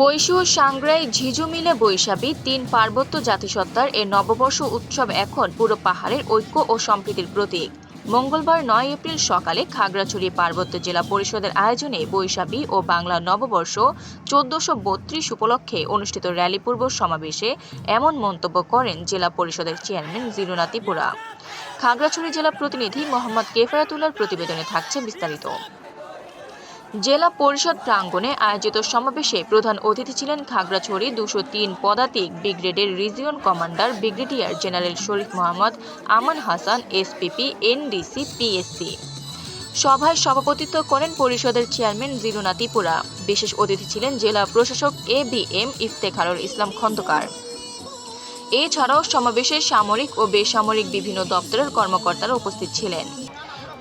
বৈশু সাংগ্রাই ঝিঝু মিলে বৈশাখী তিন পার্বত্য জাতিসত্তার এ নববর্ষ উৎসব এখন পুরো পাহাড়ের ঐক্য ও সম্প্রীতির প্রতীক। মঙ্গলবার নয় এপ্রিল সকালে খাগড়াছড়ি পার্বত্য জেলা পরিষদের আয়োজনে বৈশাখী ও বাংলা নববর্ষ চোদ্দশো বত্রিশ উপলক্ষে অনুষ্ঠিত র্যালি পূর্ব সমাবেশে এমন মন্তব্য করেন জেলা পরিষদের চেয়ারম্যান জিরুনা ত্রিপুরা। খাগড়াছড়ি জেলা প্রতিনিধি মোহাম্মদ কেফায়াতুল্লার প্রতিবেদনে থাকছে বিস্তারিত। জেলা পরিষদ প্রাঙ্গণে আয়োজিত সমাবেশে প্রধান অতিথি ছিলেন খাগড়াছড়ি দুশো তিন পদাতিক ব্রিগেডের region commander brigadier general Sharif Mohammad, Aman Hasan, SPP, NDC, PSC. সভায় সভাপতিত্ব করেন পরিষদের চেয়ারম্যান জিরুনা ত্রিপুরা। বিশেষ অতিথি ছিলেন জেলা প্রশাসক A B M Iftekharul Islam Khandaker. এছাড়াও সমাবেশে সামরিক ও বেসামরিক বিভিন্ন দপ্তরের কর্মকর্তারা উপস্থিত ছিলেন।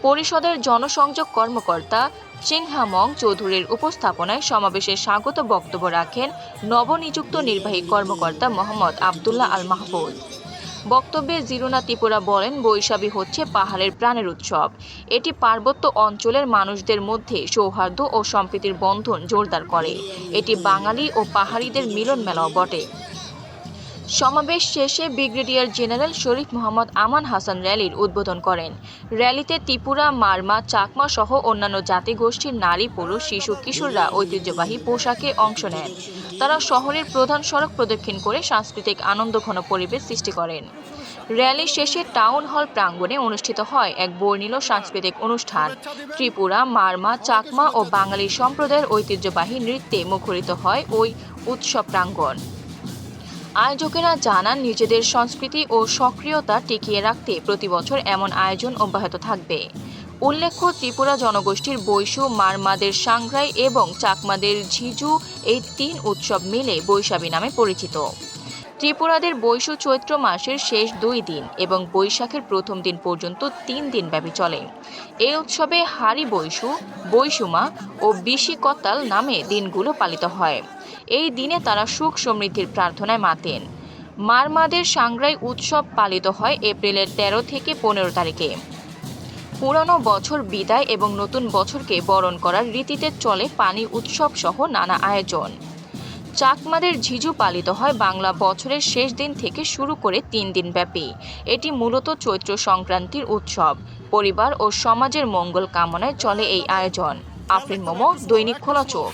পরিষদের জনসংযোগ কর্মকর্তা চিংহামং চৌধুরীর উপস্থাপনায় সমাবেশে স্বাগত বক্তব্য রাখেন নবনিযুক্ত নির্বাহী কর্মকর্তা মোহাম্মদ আবদুল্লাহ আল মাহফুজ বক্তব্যে জিরুনা ত্রিপুরা বলেন, বৈশাখী হচ্ছে পাহাড়ের প্রাণের উৎসব। এটি পার্বত্য অঞ্চলের মানুষদের মধ্যে সৌহার্দ্য ও সম্প্রীতির বন্ধন জোরদার করে। এটি বাঙালি ও পাহাড়িদের মিলন মেলাও বটে। সমাবেশ শেষে ব্রিগেডিয়ার জেনারেল শরীফ মোহাম্মদ আমান হাসান র্যালির উদ্বোধন করেন। র্যালিতে ত্রিপুরা, মারমা, চাকমা সহ অন্যান্য জাতিগোষ্ঠীর নারী, পুরুষ, শিশু, কিশোররা ঐতিহ্যবাহী পোশাকে অংশ নেন। তারা শহরের প্রধান সড়ক প্রদক্ষিণ করে সাংস্কৃতিক আনন্দঘন পরিবেশ সৃষ্টি করেন। র্যালি শেষে টাউন হল প্রাঙ্গণে অনুষ্ঠিত হয় এক বর্ণিল সাংস্কৃতিক অনুষ্ঠান। ত্রিপুরা, মারমা, চাকমা ও বাঙালি সম্প্রদায়ের ঐতিহ্যবাহী নৃত্যে মুখরিত হয় ওই উৎসব প্রাঙ্গণ। আয়োজকেরা জানান, নিজেদের সংস্কৃতি ও সক্রিয়তা টিকিয়ে রাখতে প্রতি বছর এমন আয়োজন অব্যাহত থাকবে। উল্লেখ্য, ত্রিপুরা জনগোষ্ঠীর বৈশু, মারমাদের সাংগ্রাই এবং চাকমাদের ঝিজু এই তিন উৎসব মিলে বৈশাখী নামে পরিচিত। ত্রিপুরাদের বৈশু চৈত্র মাসের শেষ দুই দিন এবং বৈশাখের প্রথম দিন পর্যন্ত তিন দিন ব্যাপী চলে। এই উৎসবে হারি বৈশু, বৈশুমা ও বিশি কতাল নামে দিনগুলো পালিত হয়। এই দিনে তারা সুখ সমৃদ্ধির প্রার্থনায় মাতেন। মারমাদের সাংগ্রাই উৎসব পালিত হয় এপ্রিলের তেরো থেকে পনেরো তারিখে। পুরানো বছর বিদায় এবং নতুন বছরকে বরণ করার রীতিতে চলে পানি উৎসব সহ নানা আয়োজন। চাকমাদের ঝিজু পালিত হয় বাংলা বছরের শেষ দিন থেকে শুরু করে তিন দিন ব্যাপী। এটি মূলত চৈত্র সংক্রান্তির উৎসব। পরিবার ও সমাজের মঙ্গল কামনায় চলে এই আয়োজন। আফরিন মোমো, দৈনিক খোলা চোখ।